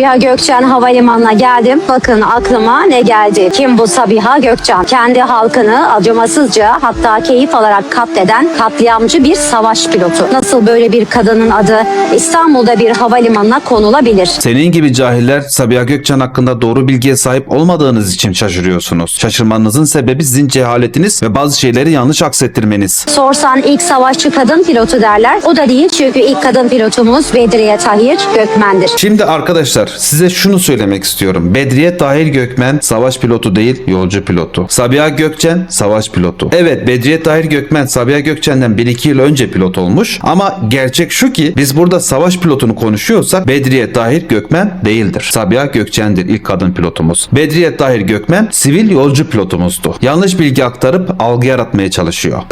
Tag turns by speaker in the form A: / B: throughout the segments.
A: Sabiha Gökçen Havalimanı'na geldim. Bakın aklıma ne geldi? Kim bu Sabiha Gökçen? Kendi halkını acımasızca hatta keyif alarak katleden katliamcı bir savaş pilotu. Nasıl böyle bir kadının adı İstanbul'da bir havalimanına konulabilir?
B: Senin gibi cahiller Sabiha Gökçen hakkında doğru bilgiye sahip olmadığınız için şaşırıyorsunuz. Şaşırmanızın sebebi sizin cehaletiniz ve bazı şeyleri yanlış aksettirmeniz.
A: Sorsan ilk savaşçı kadın pilotu derler. O da değil çünkü ilk kadın pilotumuz Bedriye Tahir Gökmen'dir.
B: Şimdi arkadaşlar size şunu söylemek istiyorum. Bedriye Tahir Gökmen savaş pilotu değil yolcu pilotu. Sabiha Gökçen savaş pilotu. Evet Bedriye Tahir Gökmen Sabiha Gökçen'den 1-2 yıl önce pilot olmuş. Ama gerçek şu ki biz burada savaş pilotunu konuşuyorsak Bedriye Tahir Gökmen değildir. Sabiha Gökçen'dir ilk kadın pilotumuz. Bedriye Tahir Gökmen sivil yolcu pilotumuzdu. Yanlış bilgi aktarıp algı yaratmaya çalışıyor.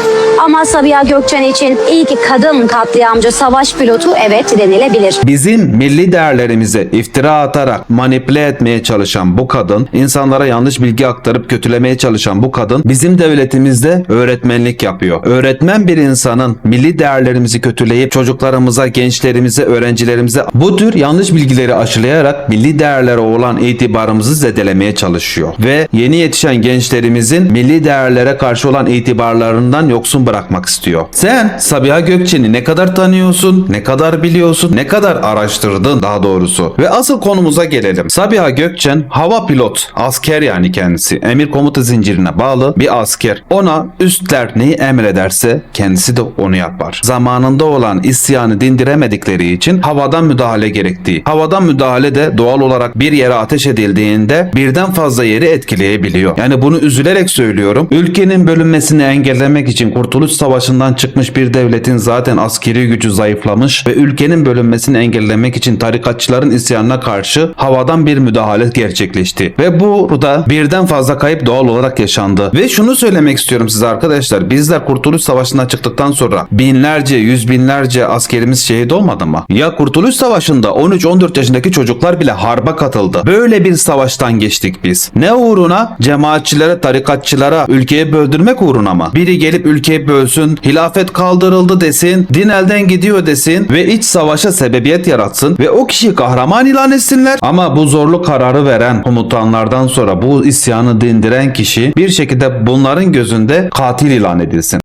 A: Ama Sabiha Gökçen için ilk kadın katliamcı savaş pilotu evet denilebilir.
B: Bizim milli değerlerimize iftira atarak manipüle etmeye çalışan bu kadın, insanlara yanlış bilgi aktarıp kötülemeye çalışan bu kadın bizim devletimizde öğretmenlik yapıyor. Öğretmen bir insanın milli değerlerimizi kötüleyip çocuklarımıza, gençlerimize, öğrencilerimize bu tür yanlış bilgileri aşılayarak milli değerlere olan itibarımızı zedelemeye çalışıyor. Ve yeni yetişen gençlerimizin milli değerlere karşı olan itibarlarından yoksun bırakmak istiyor. Sen Sabiha Gökçen'i ne kadar tanıyorsun, ne kadar biliyorsun, ne kadar araştırdın daha doğrusu. Ve asıl konumuza gelelim. Sabiha Gökçen hava pilot, asker yani kendisi. Emir komuta zincirine bağlı bir asker. Ona üstler neyi emrederse kendisi de onu yapar. Zamanında olan isyanı dindiremedikleri için havadan müdahale gerektiği. Havadan müdahale de doğal olarak bir yere ateş edildiğinde birden fazla yeri etkileyebiliyor. Yani bunu üzülerek söylüyorum. Ülkenin bölünmesini engellemek için Kurtuluş Savaşı'ndan çıkmış bir devletin zaten askeri gücü zayıflamış ve ülkenin bölünmesini engellemek için tarikatçıların isyanına karşı havadan bir müdahale gerçekleşti. Ve burada birden fazla kayıp doğal olarak yaşandı. Ve şunu söylemek istiyorum size arkadaşlar. Bizler Kurtuluş Savaşı'ndan çıktıktan sonra binlerce, yüz binlerce askerimiz şehit olmadı mı? Ya Kurtuluş Savaşı'nda 13-14 yaşındaki çocuklar bile harba katıldı. Böyle bir savaştan geçtik biz. Ne uğruna? Cemaatçilere, tarikatçılara, ülkeyi böldürmek uğruna mı? Biri gelip ülkeyi bölsün, hilafet kaldırıldı desin, din elden gidiyor desin ve iç savaşa sebebiyet yaratsın ve o kişiyi kahraman ilan etsinler. Ama bu zorlu kararı veren komutanlardan sonra bu isyanı dindiren kişi bir şekilde bunların gözünde katil ilan edilsin.